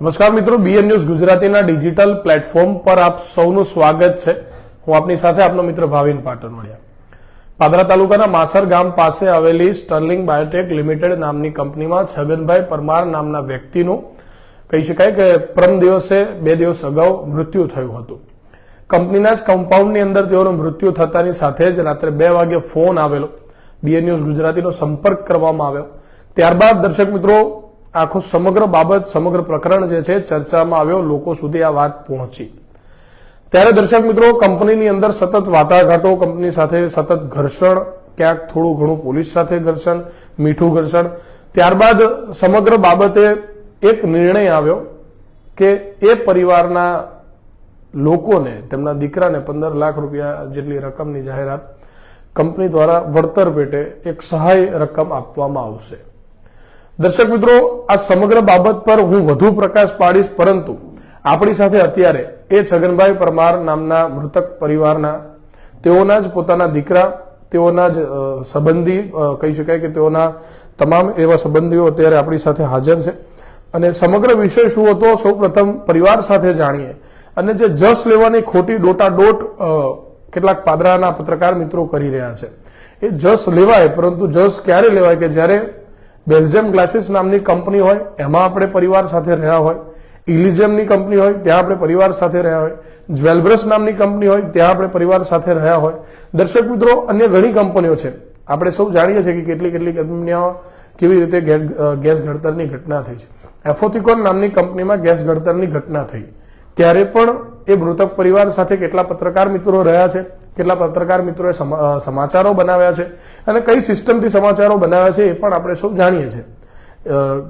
નમસ્કાર મિત્રો BN news ગુજરાતીના ડિજિટલ પ્લેટફોર્મ પર આપ સૌનું સ્વાગત છે. હું આપની સાથે આપનો મિત્ર ભાવિન મળ્યા પાદરા તાલુકાના માસર ગામ પાસે આવેલી સ્ટર્લિંગ બાયોટેક લિમિટેડ નામની કંપનીમાં છગનભાઈ પરમાર નામના વ્યક્તિનું કહી શકાય કે પરમ દિવસે બે દિવસ અગાઉ મૃત્યુ થયું હતું. કંપનીના જ કમ્પાઉન્ડની અંદર તેઓનું મૃત્યુ થતાની સાથે જ રાત્રે બે વાગે ફોન આવેલો. બીએન ન્યૂઝ ગુજરાતીનો સંપર્ક કરવામાં આવ્યો. ત્યારબાદ દર્શક મિત્રો આખો સમગ્ર બાબત, સમગ્ર પ્રકરણ જે છે, ચર્ચામાં આવ્યો, લોકો સુધી આ વાત પહોંચી. ત્યારે દર્શક મિત્રો, કંપનીની અંદર સતત વાટાઘાટો, કંપની સાથે સતત ઘર્ષણ, ક્યાંક થોડું ઘણું પોલીસ સાથે ઘર્ષણ, મીઠું ઘર્ષણ. ત્યારબાદ સમગ્ર બાબતે એક નિર્ણય આવ્યો કે એ પરિવારના લોકોને, તેમના દીકરાને પંદર લાખ રૂપિયા જેટલી રકમની જાહેરાત કંપની દ્વારા વળતર પેટે એક સહાય રકમ આપવામાં આવશે. દર્શક મિત્રો, આ સમગ્ર બાબત પર હું વધુ પ્રકાશ પાડીશ, પરંતુ આપણી સાથે અત્યારે એ છગનભાઈ પરમાર નામના મૃતક પરિવારના, તેઓના જ પોતાના દીકરા, તેઓના જ સંબંધી કહી શકાય કે તેઓના તમામ એવા સંબંધીઓ અત્યારે આપણી સાથે હાજર છે. અને સમગ્ર વિષય શું હતો સૌ પ્રથમ પરિવાર સાથે જાણીએ. અને જે જસ લેવાની ખોટી ડોટાડોટ કેટલાક પાદરાના પત્રકાર મિત્રો કરી રહ્યા છે. એ જસ લેવાય, પરંતુ જસ ક્યારે લેવાય કે જ્યારે બેલ્જિયમ ગ્લાસીસ નામની કંપની હોય, એમાં આપણે પરિવાર સાથે રહ્યા હોય, ઇલિઝિયમની કંપની હોય, ત્યાં આપણે પરિવાર સાથે રહ્યા હોય, જ્વેલબ્રસ નામની કંપની હોય, ત્યાં આપણે પરિવાર સાથે રહ્યા હોય. દર્શક મિત્રો, અન્ય ઘણી કંપનીઓ છે. આપણે સૌ જાણીએ છીએ કે કેટલી કેટલી કંપનીઓ કેવી રીતે ગેસ ઘડતરની ઘટના થઈ છે. એફોથિકોન નામની કંપનીમાં ગેસ ઘડતરની ઘટના થઈ. ત્યારે પણ એ મૃતક પરિવાર સાથે કેટલા પત્રકાર મિત્રો રહ્યા છે? કેટલા પત્રકાર મિત્રોએ સમ- સમાચારો બનાવ્યા છે અને કઈ સિસ્ટમથી સમાચારો બનાવ્યા છે એ પણ આપણે સૌ જાણીએ છીએ.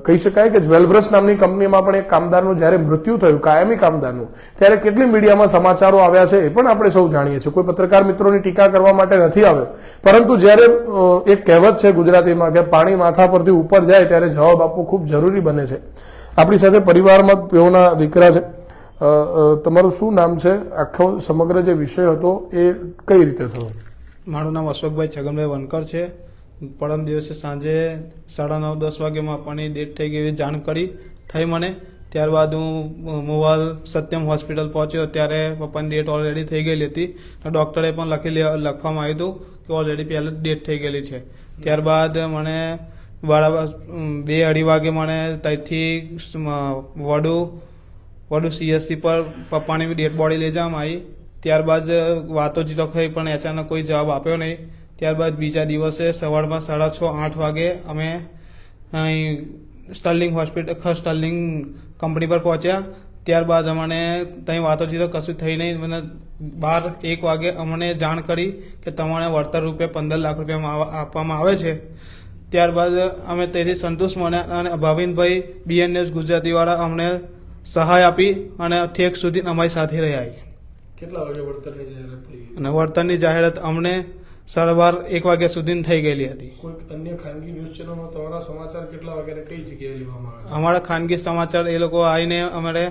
કહી શકાય કે જ્વેલબ્રસ નામની કંપનીમાં પણ એક કામદારનું જ્યારે મૃત્યુ થયું, કાયમી કામદારનું, ત્યારે કેટલી મીડિયામાં સમાચારો આવ્યા છે એ પણ આપણે સૌ જાણીએ છીએ. કોઈ પત્રકાર મિત્રોની ટીકા કરવા માટે નથી આવ્યો, પરંતુ જ્યારે એક કહેવત છે ગુજરાતીમાં કે પાણી માથા પરથી ઉપર જાય ત્યારે જવાબ આપવો ખૂબ જરૂરી બને છે. આપણી સાથે પરિવારમાં તેઓના દીકરા છે. તમારું શું નામ છે? આખો સમગ્ર જે વિષય હતો એ કઈ રીતે થયો? મારું નામ અશોકભાઈ છગનભાઈ વનકર છે. પરમ દિવસે સાંજે સાડા નવ, દસ વાગ્યામાં આપવાની ડેટ થઈ ગઈ એવી જાણ કરી, થઈ મને. ત્યારબાદ હું મોવાલ સત્યમ હોસ્પિટલ પહોંચ્યો. ત્યારે પપ્પાની ડેટ ઓલરેડી થઈ ગયેલી હતી. ડૉક્ટરે પણ લખી લખવામાં આવ્યું હતું કે ઓલરેડી પહેલાં ડેટ થઈ ગયેલી છે. ત્યારબાદ મને બરાબર બે અઢી વાગે મને ત્યાંથી વડુ વડુ સીએસસી પર પપ્પાની ડેડ બોડી લઈ જવામાં આવી ત્યારબાદ વાતો જીતો થઈ પણ અચાનક કોઈ જવાબ આપ્યો નહીં. ત્યારબાદ બીજા દિવસે સવારમાં સાડા છ, આઠ વાગે અમે અહીં સ્ટર્લિંગ હોસ્પિટલ સ્ટર્લિંગ કંપની પર પહોંચ્યા. ત્યારબાદ અમને ત્યાં વાતો જીતો કશું થઈ નહીં. મને બાર, એક વાગે અમને જાણ કરી કે તમારે વળતર રૂપે પંદર લાખ રૂપિયા આપવામાં આવે છે. ત્યારબાદ અમે તેથી સંતુષ્ટ મળ્યા અને ભાવિનભાઈ બીએનએસ ગુજરાતીવાળા અમને સહાય આપી અને ઠેક સુધી અમારી સાથે રહ્યા કેટલા વાગે વળતરની જાહેરાત થઈ અને વળતરની જાહેરાત અમને સાડા એક વાગ્યા સુધી થઈ ગયેલી હતી. કોઈ અન્ય ખાનગી ન્યૂઝ ચેનલમાં તમારા સમાચાર કેટલા વાગ્યાને કઈ જગ્યાએ લેવામાં આવે અમારા ખાનગી સમાચાર એ લોકો આવીને અમારે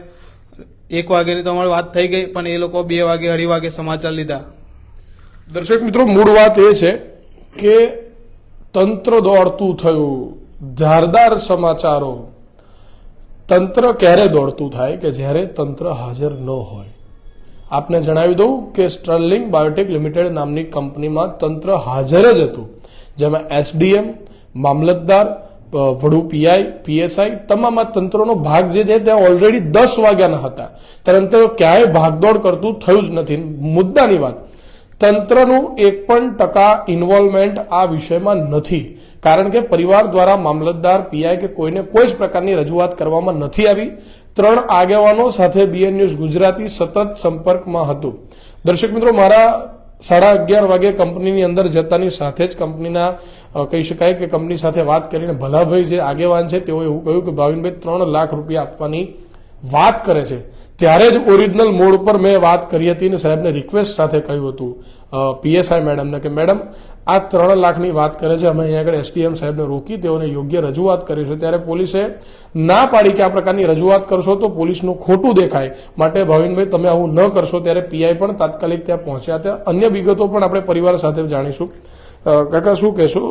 એક વાગ્યાની તો અમારી વાત થઈ ગઈ પણ એ લોકો બે વાગે અઢી વાગે સમાચાર લીધા. દર્શક મિત્રો મૂળ વાત એ છે કે તંત્ર દોડતું થયું. ધારદાર સમાચારો તંત્ર ક્યારે દોડતું થાય કે જ્યારે તંત્ર હાજર ન હોય? આપને જણાવી દઉં કે સ્ટર્લિંગ બાયોટેક લિમિટેડ નામની કંપનીમાં તંત્ર હાજર જ હતું, જેમાં એસડીએમ, મામલતદાર વડુ પીઆઈ પીએસઆઈ તમામ આ તંત્રનો ભાગ જે છે ત્યાં ઓલરેડી દસ વાગ્યાના હતા. તંત્ર ક્યાંય ભાગદોડ કરતું થયું જ નથી. મુદ્દાની વાત, તંત્રનું એક પણ ટકા ઇન્વોલ્વમેન્ટ આ વિષયમાં નથી. કારણ કે પરિવાર દ્વારા મામલતદાર પીઆઈ કે કોઈને કોઈ જ પ્રકારની રજૂઆત કરવામાં નથી આવી. ત્રણ આગેવાનો સાથે બીએન ન્યૂઝ ગુજરાતી સતત સંપર્કમાં હતું. દર્શક મિત્રો, મારા સાડા અગિયાર વાગે કંપનીની અંદર જતાની સાથે જ કંપનીના કહી શકાય કે કંપની સાથે વાત કરીને ભલાભાઈ જે આગેવાન છે તેઓએ એવું કહ્યું કે ભાવિનભાઈ, ત્રણ લાખ રૂપિયા આપવાની વાત કરે છે. ત્યારે જ ઓરિજિનલ મોડ પર મેં વાત કરી હતી અને સાહેબને રિક્વેસ્ટ સાથે કહ્યું હતું પીએસઆઈ મેડમને કે, મેડમ, આ ત્રણ લાખની વાત કરે છે. અમે અહીંયા આગળ એસડીએમ સાહેબને રોકી તેઓને યોગ્ય રજૂઆત કરી છે. ત્યારે પોલીસે ના પાડી કે આ પ્રકારની રજૂઆત કરશો તો પોલીસનું ખોટું દેખાય. માટે ભાવિનભાઈ, તમે આવું ન કરશો. ત્યારે પીઆઈ પણ તાત્કાલિક ત્યાં પહોંચ્યા. ત્યાં અન્ય વિગતો પણ આપણે પરિવાર સાથે જાણીશું. કાકા, શું કહેશો?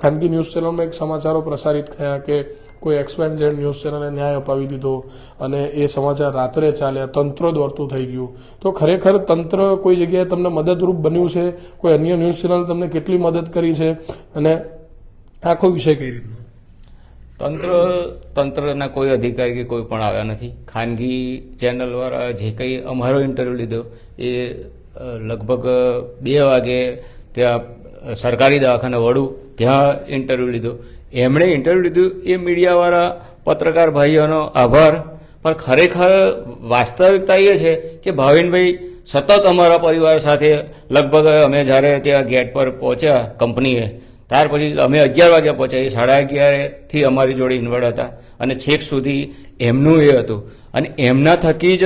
ખાનગી ન્યૂઝ ચેનલમાં એક સમાચારો પ્રસારિત થયા કે કોઈ એક્સપેન્ડ જેડ ન્યૂઝ ચેનલે ન્યાય અપાવી દીધો અને એ સમાચાર રાત્રે ચાલ્યા, તંત્ર દોડતું થઈ ગયું. તો ખરેખર તંત્ર કોઈ જગ્યાએ તમને મદદરૂપ બન્યું છે? કોઈ અન્ય ન્યૂઝ ચેનલ તમને કેટલી મદદ કરી છે? અને આખો વિષય કઈ રીતનો? તંત્ર, તંત્રના કોઈ અધિકારી કે કોઈ પણ આવ્યા નથી. ખાનગી ચેનલ વાળા જે કંઈ અમારો ઇન્ટરવ્યૂ લીધો, એ લગભગ બે વાગે ત્યાં સરકારી દવાખાને વડું ત્યાં ઇન્ટરવ્યૂ લીધો. એમણે ઇન્ટરવ્યૂ લીધું, એ મીડિયાવાળા પત્રકાર ભાઈઓનો આભાર. પણ ખરેખર વાસ્તવિકતા એ છે કે ભાવિનભાઈ સતત અમારા પરિવાર સાથે, લગભગ અમે જ્યારે ત્યાં ગેટ પર પહોંચ્યા કંપનીએ, ત્યાર પછી અમે અગિયાર વાગ્યા પહોંચ્યા. એ સાડા અગિયારેથી અમારી જોડે ઇન્વર્ટ હતા. અને છેક સુધી એમનું એ હતું. અને એમના થકી જ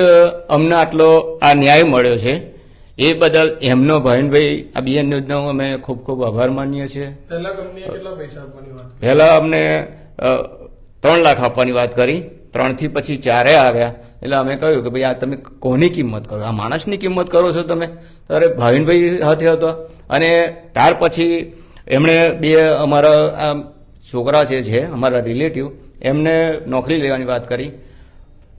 અમને આટલો આ ન્યાય મળ્યો છે. એ બદલ એમનો ભાવિનભાઈ આ બીએન ન્યૂઝનો અમે ખૂબ ખૂબ આભાર માનીએ છીએ. પહેલાં અમને ત્રણ લાખ આપવાની વાત કરી. ત્રણથી પછી ચારે આવ્યા. એટલે અમે કહ્યું કે ભાઈ આ તમે કોની કિંમત કરો? આ માણસની કિંમત કરો છો તમે? ત્યારે ભાવિનભાઈ હાથે હતો. અને ત્યાર પછી એમણે બે અમારા આ છોકરા છે છે અમારા રિલેટિવ એમને નોકરી લેવાની વાત કરી.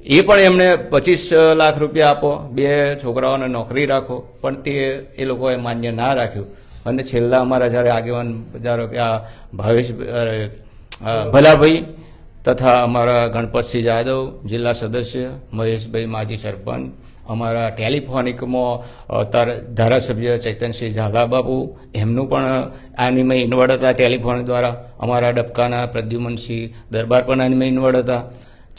એ પણ એમને પચીસ લાખ રૂપિયા આપો, બે છોકરાઓને નોકરી રાખો, પણ તે એ લોકોએ માન્ય ના રાખ્યું. અને છેલ્લા અમારા જ્યારે આગેવાન ધારો કે આ ભાવેશ ભલાભાઈ તથા અમારા ગણપતસિંહ જાદવ, જિલ્લા સદસ્ય, મહેશભાઈ માજી સરપંચ, અમારા ટેલિફોનિકમાં ધારાસભ્ય ચૈતનસિંહ ઝાલા બાપુ એમનું પણ આનિમય ઇન્વર્ટ હતા ટેલિફોન દ્વારા. અમારા ડબકાના પ્રદ્યુમનસિંહ દરબાર પણ આનિમય ઇન્વર્ટ હતા.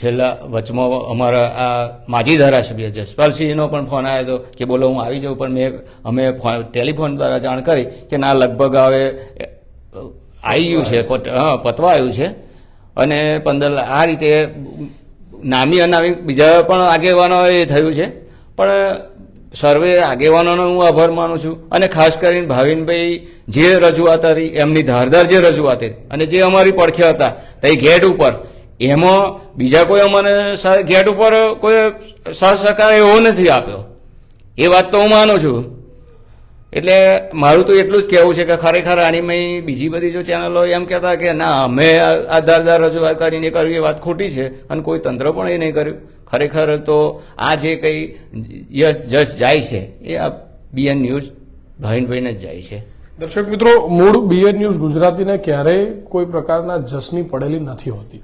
છેલ્લા વચમાં અમારા આ માજી ધારાસભ્ય જસપાલસિંહનો પણ ફોન આવ્યો હતો કે બોલો હું આવી જાઉં, પણ મેં અમે ફોન ટેલિફોન દ્વારા જાણ કરી કે ના, લગભગ હવે આવી ગયું છે પતવાયું છે. અને પંદર આ રીતે નામી અનામી બીજા પણ આગેવાનો એ થયું છે. પણ સર્વે આગેવાનોનો હું આભાર માનું છું. અને ખાસ કરીને ભાવિનભાઈ જે રજૂઆત હતી એમની ધારદાર જે રજૂઆત હતી અને જે અમારી પડખે હતા, તે ગેટ ઉપર એમાં બીજા કોઈ અમને ગેટ ઉપર કોઈ સહસહકાર એવો નથી આપ્યો. એ વાત તો હું માનું છું. એટલે મારું તો એટલું જ કહેવું છે કે ખરેખર આનીમય બીજી બધી જો ચેનલો એમ કહેતા કે ના, અમે આધારદાર રજૂઆત કરીને કરવી એ વાત ખોટી છે અને કોઈ તંત્ર પણ એ નહીં કર્યું. ખરેખર તો આ જે કંઈ યશ જશ જાય છે, એ આ બીએન ન્યૂઝ ભાઈને જ જાય છે. દર્શક મિત્રો, મૂળ બીએડ ન્યૂઝ ગુજરાતીને ક્યારેય કોઈ પ્રકારના જસની પડેલી નથી હોતી.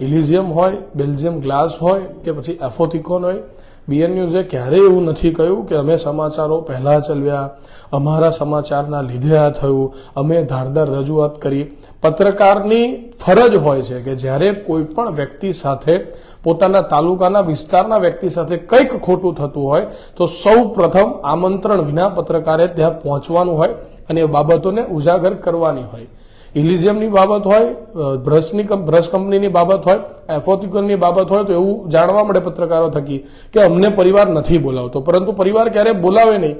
ઇલિઝિયમ હોય બેલ્જિયમ ગ્લાસ હોય કે પછી એફોથિકોન હોય, બીએન ન્યૂઝે ક્યારેય એવું નથી કહ્યું કે અમે સમાચારો પહેલાં ચલવ્યા અમારા સમાચારના લીધે આ થયું, અમે ધારદાર રજૂઆત કરી. પત્રકારની ફરજ હોય છે કે જ્યારે કોઈ પણ વ્યક્તિ સાથે, પોતાના તાલુકાના વિસ્તારના વ્યક્તિ સાથે કંઈક ખોટું થતું હોય, તો સૌ પ્રથમ આમંત્રણ વિના પત્રકારે ત્યાં પહોંચવાનું હોય અને બાબતોને ઉજાગર કરવાની હોય. ઇલિઝિયમની બાબત હોય બ્રશની બ્રશ કંપનીની બાબત હોય એફોથિકનની બાબત હોય, તો એવું જાણવા મળે પત્રકારો થકી કે અમને પરિવાર નથી બોલાવતો. પરંતુ પરિવાર ક્યારેય બોલાવે નહીં.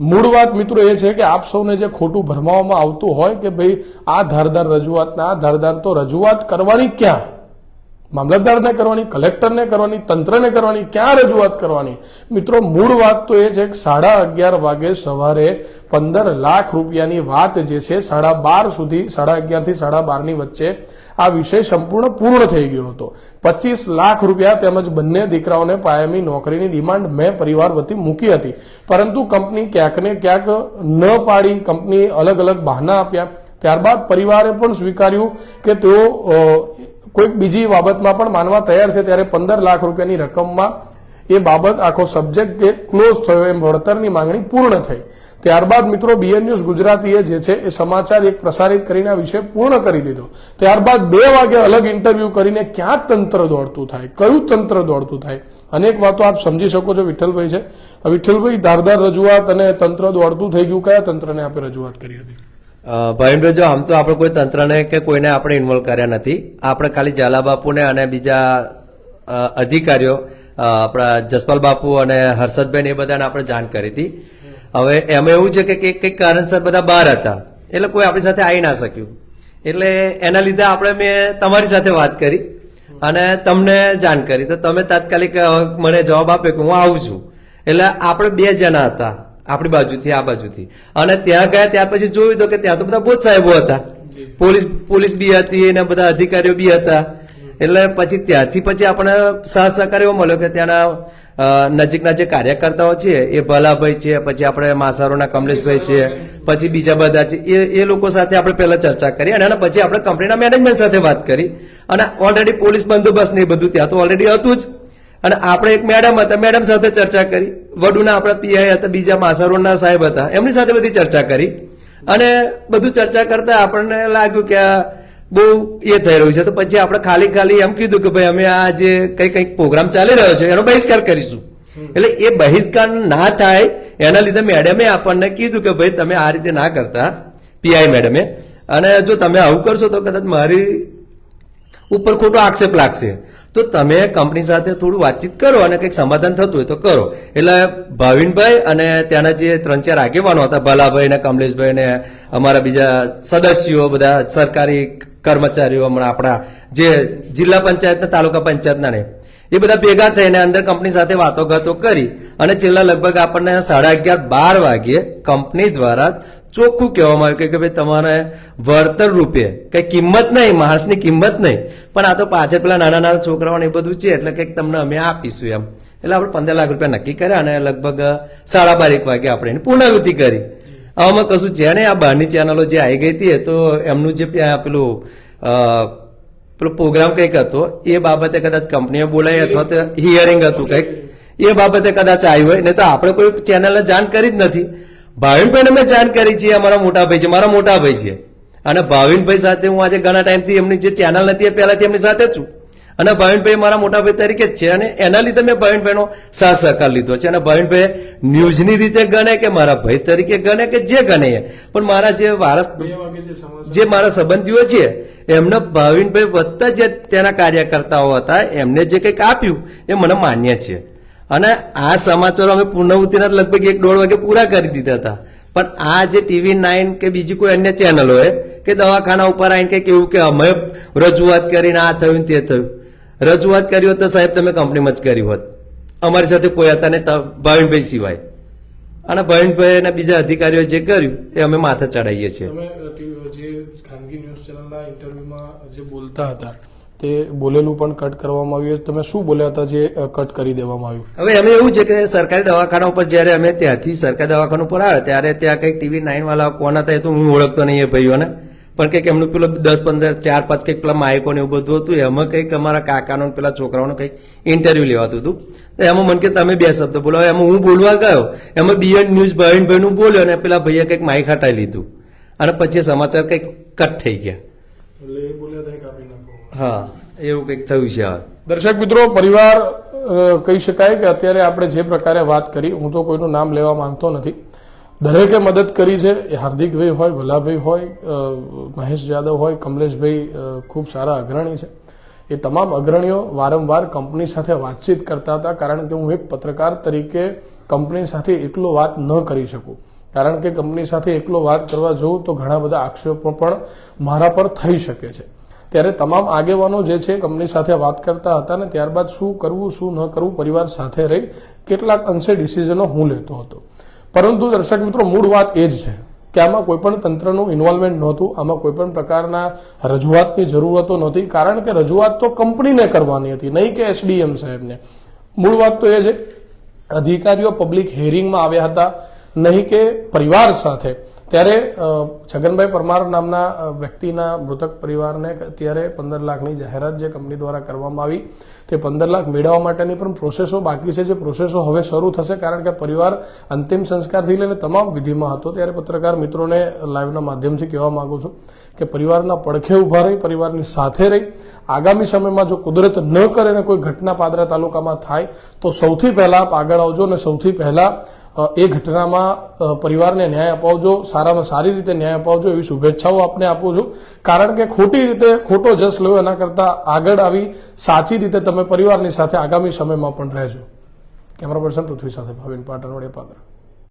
મૂળ વાત મિત્રો એ છે કે આપ સૌને જે ખોટું ભરમાવવામાં આવતું હોય કે ભાઈ આ ધારદાર રજૂઆતના આ ધારદાર તો રજૂઆત કરવાની ક્યાં? મામલતદારને કરવાની, કલેક્ટરને કરવાની, તંત્રને કરવાની, ક્યાં રજૂઆત કરવાની? મિત્રો, મૂળ વાત તો એ છે કે સાડા અગિયાર વાગે સવારે પંદર લાખ રૂપિયાની વાત જે છે, સાડા બાર સુધી, સાડા અગિયારથી સાડા બારની વચ્ચે આ વિષય સંપૂર્ણ પૂર્ણ થઈ ગયો હતો. પચીસ લાખ રૂપિયા તેમજ બંને દીકરાઓને પાયમી નોકરીની ડિમાન્ડ મેં પરિવાર વતી મૂકી હતી. પરંતુ કંપની ક્યાંક ને ક્યાંક ન પાડી, કંપની અલગ અલગ બહાના આપ્યા. ત્યારબાદ પરિવારે પણ સ્વીકાર્યું કે તેઓ કોઈક બીજી બાબતમાં પણ માનવા તૈયાર છે, ત્યારે પંદર લાખ રૂપિયાની રકમમાં એ બાબત આખો સબ્જેક્ટ કે ક્લોઝ થયો, એમ વળતરની માંગણી પૂર્ણ થઈ. ત્યારબાદ મિત્રો બીએન ન્યૂઝ ગુજરાતીએ જે છે, એ સમાચાર એક પ્રસારિત કરીને વિષય પૂર્ણ કરી દીધો. ત્યારબાદ બે વાગે અલગ ઇન્ટરવ્યુ કરીને ક્યાં તંત્ર દોડતું થાય, કયું તંત્ર દોડતું થાય? અનેક વાતો આપ સમજી શકો છો, વિઠ્ઠલભાઈ છે. વિઠ્ઠલભાઈ, ધારદાર રજૂઆત અને તંત્ર દોડતું થઈ ગયું. કયા તંત્રને આપે રજૂઆત કરી હતી? ભાવિનભાઈ જો આમ તો આપણે કોઈ તંત્રને કે કોઈને આપણે ઇન્વોલ્વ કર્યા નથી. આપણે ખાલી ઝાલા બાપુને અને બીજા અધિકારીઓ આપણા જસપાલ બાપુ અને હર્ષદબેન એ બધાને આપણે જાણ કરી હતી. હવે એમાં એવું છે કે કંઈક કારણસર બધા બહાર હતા. એટલે કોઈ આપણી સાથે આવી ના શક્યું. એટલે એના લીધે આપણે મેં તમારી સાથે વાત કરી અને તમને જાણ કરી. તો તમે તાત્કાલિક મને જવાબ આપ્યો કે હું આવું છું. એટલે આપણે બે જણા હતા. આપણી બાજુથી આ બાજુથી. અને ત્યાં ગયા ત્યાર પછી જોયું તો કે ત્યાં તો બધા બહુ જ સાહેબો હતા. પોલીસ પોલીસ બી હતી અને બધા અધિકારીઓ બી હતા. એટલે પછી ત્યાંથી પછી આપણે સાથ સહકાર એવો મળ્યો કે ત્યાંના નજીકના જે કાર્યકર્તાઓ છે એ ભલાભાઈ છે પછી આપણે માસારોના કમલેશભાઈ છે પછી બીજા બધા છે એ એ લોકો સાથે આપણે પહેલા ચર્ચા કરી અને પછી આપણે કંપનીના મેનેજમેન્ટ સાથે વાત કરી. અને ઓલરેડી પોલીસ બંદોબસ્ત ને એ બધું ત્યાં તો ઓલરેડી હતું જ. અને આપણે એક મેડમ હતા મેડમ સાથે ચર્ચા કરી. વડુના આપણા પીઆઈ હતા, બીજા માસારોના સાહેબ હતા. એમની સાથે બધી ચર્ચા કરી. અને બધું ચર્ચા કરતા આપણને લાગ્યું કે આ બહુ એ થઈ રહ્યું છે. તો પછી આપણે ખાલી ખાલી એમ કીધું કે ભાઈ, અમે આ જે કઈ કંઈક પ્રોગ્રામ ચાલી રહ્યો છે, એનો બહિષ્કાર કરીશું. એટલે એ બહિષ્કાર ના થાય, એના લીધે મેડમે આપણને કીધું કે ભાઈ, તમે આ રીતે ના કરતા પીઆઈ મેડમે અને જો તમે આવું કરશો તો કદાચ મારી ઉપર ખોટો આક્ષેપ લાગશે. તો તમે કંપની સાથે થોડું વાતચીત કરો અને કંઈક સમાધાન થતું હોય તો કરો. એટલે ભાવિનભાઈ અને ત્યાંના જે ત્રણ ચાર આગેવાનો હતા, ભલાભાઈ ને કમલેશભાઈ ને અમારા બીજા સદસ્યો, બધા સરકારી કર્મચારીઓ હમણાં આપણા જે જિલ્લા પંચાયતના તાલુકા પંચાયતના નહીં એ બધા ભેગા થઈને અંદર કંપની સાથે વાતો ગાતો કરી. અને છેલ્લા લગભગ આપણને સાડા અગિયાર બાર વાગ્યે કંપની દ્વારા ચોખ્ખું કહેવામાં આવ્યું કે ભાઈ તમારે વળતર રૂપે, કઈ કિંમત નહીં, માણસની કિંમત નહીં. પણ આ તો પાછળ પેલા નાના નાના છોકરાઓને એ બધું છે, એટલે કંઈક તમને અમે આપીશું એમ. એટલે આપણે પંદર લાખ રૂપિયા નક્કી કર્યા અને લગભગ સાડા બાર, એક વાગે આપણે એની પૂર્ણાહુતિ કરી. આમાં કશું છે ને આ બહારની ચેનલો જે આવી ગઈ હતી તો એમનું જે પેલું પેલો પ્રોગ્રામ કંઈક હતો, એ બાબતે કદાચ કંપનીએ બોલાય અથવા તો હિયરિંગ હતું કંઈક. એ બાબતે કદાચ આવ્યું હોય ને તો આપણે કોઈ ચેનલને જાણ કરી જ નથી. ભાવિનભાઈને મેં જાણ કરી છે અમારા મોટા ભાઈ છે મારા મોટા ભાઈ છે. અને ભાવિનભાઈ સાથે હું આજે ઘણા ટાઈમથી એમની જે ચેનલ નથી એ પહેલાથી એમની સાથે છું. અને ભાવિનભાઈ મારા મોટા ભાઈ તરીકે જ છે અને એના લીધે મેં ભાવિનભાઈનો સાથ સહકાર લીધો છે. અને ભાવિનભાઈ ન્યૂઝની રીતે ગણે કે મારા ભાઈ તરીકે ગણે કે જે ગણે પણ મારા જે વારસ જે મારા સંબંધીઓ છે એમને ભાવિનભાઈ વધતા જે તેના કાર્યકર્તાઓ હતા એમને જે કંઈક આપ્યું એ મને માન્ય છે. અને આ સમાચારો અમે પૂર્ણવૃત્તિના લગભગ એક દોઢ વાગે પૂરા કરી દીધા હતા. પણ આ જે ટીવી નાઇન કે બીજી કોઈ અન્ય ચેનલોએ કે દવાખાના ઉપર આવીને કંઈક એવું કે અમે રજૂઆત કરીને આ થયું તે થયું. રજૂઆત કરી હોત તો સાહેબ તમે કંપનીમાં જ કરી હોત. અમારી સાથે કોઈ હતા ને ભાવિનભાઈ સિવાય. અને ભાવિનભાઈ અને બીજા અધિકારીઓ જે કર્યું, એ અમે માથે ચડાવીએ છીએ. જે ખાનગી ન્યૂઝ ચેનલના ઇન્ટરવ્યુમાં જે બોલતા હતા તે બોલેલું પણ કટ કરવામાં આવ્યું. તમે શું બોલ્યા હતા જે કટ કરી દેવામાં આવ્યું? હવે અમે એવું છે કે સરકારી દવાખાના ઉપર જ્યારે અમે ત્યાંથી સરકારી દવાખાના ઉપર આવ્યા ત્યારે ત્યાં કંઈક ટીવી નાઇન વાળા કોણ હતા એ તો હું ઓળખતો નહીં એ ભાઈઓને. પણ કંઈક એમનું પેલું દસ પંદર ચાર પાંચ કંઈક પેલા માયકો ને એવું બધું હતું એમાં કંઈક અમારા કાકાનો પેલા છોકરાઓનું કંઈક ઇન્ટરવ્યુ લેવાતું હતું તો. એમાં મને કે તમે બે શબ્દ બોલો. એમાં હું બોલવા ગયો. એમાં બીએન ન્યૂઝ ભાવિનભાઈનું બોલ્યો અને પેલા ભાઈએ કંઈક માઇક હટાવી લીધું. અને પછી સમાચાર કંઈક કટ થઈ ગયા. હા, એવું કંઈક થયું છે હવે દર્શક મિત્રો, પરિવાર કહી શકાય કે અત્યારે આપણે જે પ્રકારે વાત કરી, હું તો કોઈનું નામ લેવા માંગતો નથી. દરેકે મદદ કરી છે, એ હાર્દિકભાઈ હોય, ભલાભાઈ હોય મહેશ જાદવ હોય, કમલેશભાઈ ખૂબ સારા અગ્રણી છે. એ તમામ અગ્રણીઓ વારંવાર કંપની સાથે વાતચીત કરતા હતા, કારણ કે હું એક પત્રકાર તરીકે કંપની સાથે એકલો વાત ન કરી શકું. કારણ કે કંપની સાથે એકલો વાત કરવા જવું તો ઘણા બધા આક્ષેપો પણ મારા પર થઈ શકે છે. ત્યારે તમામ આગેવાનો જે છે કંપની સાથે વાત કરતા હતા ને ત્યારબાદ શું કરવું, શું ન કરવું પરિવાર સાથે રહી કેટલાક અંશે ડિસિઝનો હું લેતો હતો. પરંતુ દર્શક મિત્રો, મૂળ વાત એ જ છે કે આમાં કોઈ પણ તંત્રનું ઇન્વોલ્વમેન્ટ નહોતું, આમાં કોઈ પણ પ્રકારના રજૂઆતની જરૂરતો નહોતી, કારણ કે રજૂઆત તો કંપનીને કરવાની હતી, નહીં કે એસડીએમ સાહેબને. મૂળ વાત તો એ છે, અધિકારીઓ પબ્લિક હિયરિંગમાં આવ્યા હતા, નહીં કે પરિવાર સાથે. ત્યારે છગનભાઈ પરમાર નામના વ્યક્તિના મૃતક પરિવારને અત્યારે પંદર લાખની જાહેરાત જે કંપની દ્વારા કરવામાં આવી, તે પંદર લાખ મેળવવા માટેની પણ પ્રોસેસો બાકી છે. જે પ્રોસેસો હવે શરૂ થશે, કારણ કે પરિવાર અંતિમ સંસ્કારથી લઈને તમામ વિધિમાં હતો. ત્યારે પત્રકાર મિત્રોને લાઈવના માધ્યમથી કહેવા માગું છું કે પરિવારના પડખે ઊભા રહી, પરિવારની સાથે રહી. આગામી સમયમાં જો કુદરત ન કરે ને કોઈ ઘટના પાદરા તાલુકામાં થાય, તો સૌથી પહેલા આપ આગળ આવજો અને સૌથી પહેલા એ ઘટનામાં પરિવારને ન્યાય અપાવજો, સારામાં સારી રીતે ન્યાય અપાવજો, એવી શુભેચ્છાઓ આપને આપું છું. કારણ કે ખોટી રીતે, ખોટો જસ લો એના કરતાં આગળ આવી સાચી રીતે તમે પરિવારની સાથે આગામી સમયમાં પણ રહેજો. કેમેરા પર્સન પૃથ્વી સાથે ભાવિન પાટણ વડે પાદરા.